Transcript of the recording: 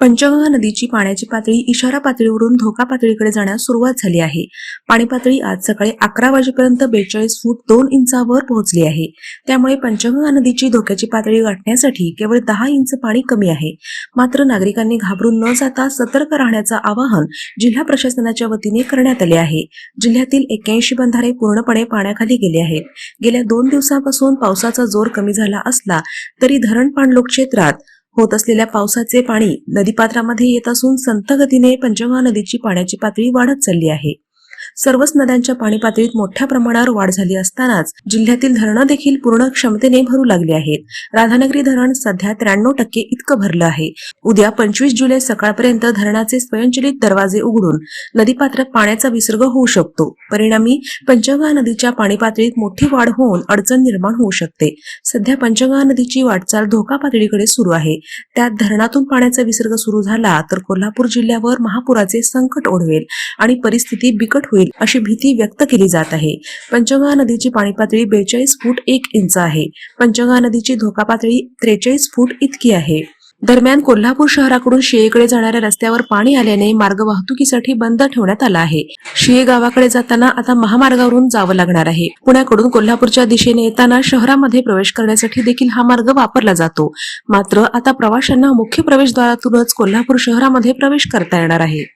पंचगंगा नदीची पाण्याची पातळी इशारा पातळीवरून धोका पातळीकडे जाण्यास सुरुवात झाली आहे. पाणी पातळी आज सकाळी अकरा वाजेपर्यंत बेचाळीस फूट दोन इंचावर पोहोचली आहे. त्यामुळे पंचगंगा नदीची धोक्याची पातळी गाठण्यासाठी केवळ दहा इंच पाणी कमी आहे. मात्र नागरिकांनी घाबरून न जाता सतर्क राहण्याचं आवाहन जिल्हा प्रशासनाच्या वतीने करण्यात आले आहे. जिल्ह्यातील एक्क्याऐंशी बंधारे पूर्णपणे पाण्याखाली गेले आहेत. गेल्या दोन दिवसांपासून पावसाचा जोर कमी झाला असला तरी धरण पाणलोक क्षेत्रात होत असलेल्या पावसाचे पाणी नदीपात्रामध्ये येत असून संथ गतीने पंचगंगा नदीची पाण्याची पातळी वाढत चालली आहे. सर्वच नद्यांच्या पाणी पातळीत मोठ्या प्रमाणावर वाढ झाली असतानाच जिल्ह्यातील धरणं देखील पूर्ण क्षमतेने भरू लागली आहेत. राधानगरी धरण सध्या त्र्याण्णव टक्के इतकं भरलं आहे. उद्या पंचवीस जुलै सकाळपर्यंत धरणाचे स्वयंचलित दरवाजे उघडून नदीपात्रात पाण्याचा विसर्ग होऊ शकतो. परिणामी पंचगंगा नदीच्या पाणी पातळीत मोठी वाढ होऊन अडचण निर्माण होऊ शकते. सध्या पंचगंगा नदीची वाटचाल धोका पातळीकडे सुरू आहे. त्यात धरणातून पाण्याचा विसर्ग सुरू झाला तर कोल्हापूर जिल्ह्यावर महापुराचे संकट ओढवेल आणि परिस्थिती बिकट होईल. अशी भीती व्यक्त केली जात आहे. पंचगंगा नदीची पाणी पातळी बेचाळीस फूट एक इंच आहे. पंचगंगा नदीची धोका पातळी त्रेचाळीस फूट इतकी आहे. दरम्यान कोल्हापूर शहराकडून शियेकडे जाणाऱ्या रस्त्यावर पाणी आल्याने मार्ग वाहतुकीसाठी बंद ठेवण्यात आला आहे. शिये गावाकडे जाताना आता महामार्गावरून जावं लागणार आहे. पुण्याकडून कोल्हापूरच्या दिशेने येताना शहरामध्ये प्रवेश करण्यासाठी देखील हा मार्ग वापरला जातो. मात्र आता प्रवाशांना मुख्य प्रवेशद्वारातूनच कोल्हापूर शहरामध्ये प्रवेश करता येणार आहे.